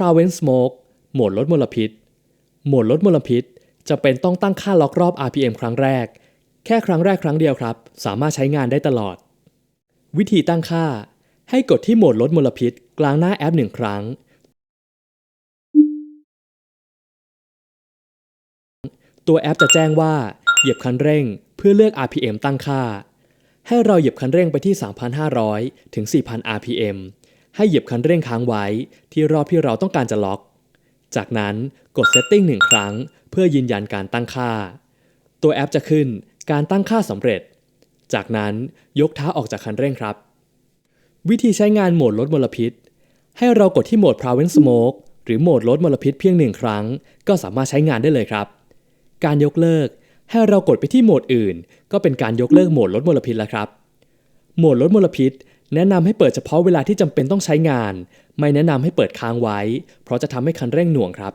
Prevent Smoke โหมดลดมลพิษ โหมดลดมลพิษจะเป็นต้องตั้งค่าล็อกรอบ RPM ครั้งแรก แค่ครั้งแรกครั้งเดียวครับ สามารถใช้งานได้ตลอด วิธีตั้งค่า ให้กดที่โหมดลดมลพิษ กลางหน้าแอปหนึ่งครั้ง ตัวแอปจะแจ้งว่า เหยียบคันเร่งเพื่อเลือก RPM ตั้งค่า ให้เราเหยียบคันเร่งไปที่ 3,500 ถึง 4,000 RPM ให้เหยียบคันเร่งค้างไว้ที่รอบที่เราต้องการจะล็อก จากนั้นกด Setting หนึ่งครั้ง เพื่อยืนยันการตั้งค่า ตัวแอปจะขึ้นการตั้งค่าสำเร็จ จากนั้นยกเท้าออกจากคันเร่งครับ วิธีใช้งานโหมดลดมลพิษ ให้เรากดที่โหมด Prevent Smoke หรือโหมดลดมลพิษเพียงหนึ่งครั้ง ก็สามารถใช้งานได้เลยครับ การยกเลิก ให้เรากดไปที่โหมดอื่น ก็เป็นการยกเลิกโหมดลดมลพิษแล้วครับ โหมดลดมลพิษ แนะนำให้เปิดเฉพาะเวลาที่จำเป็นต้องใช้งาน ไม่แนะนำให้เปิดค้างไว้ เพราะจะทำให้คันเร่งหน่วงครับ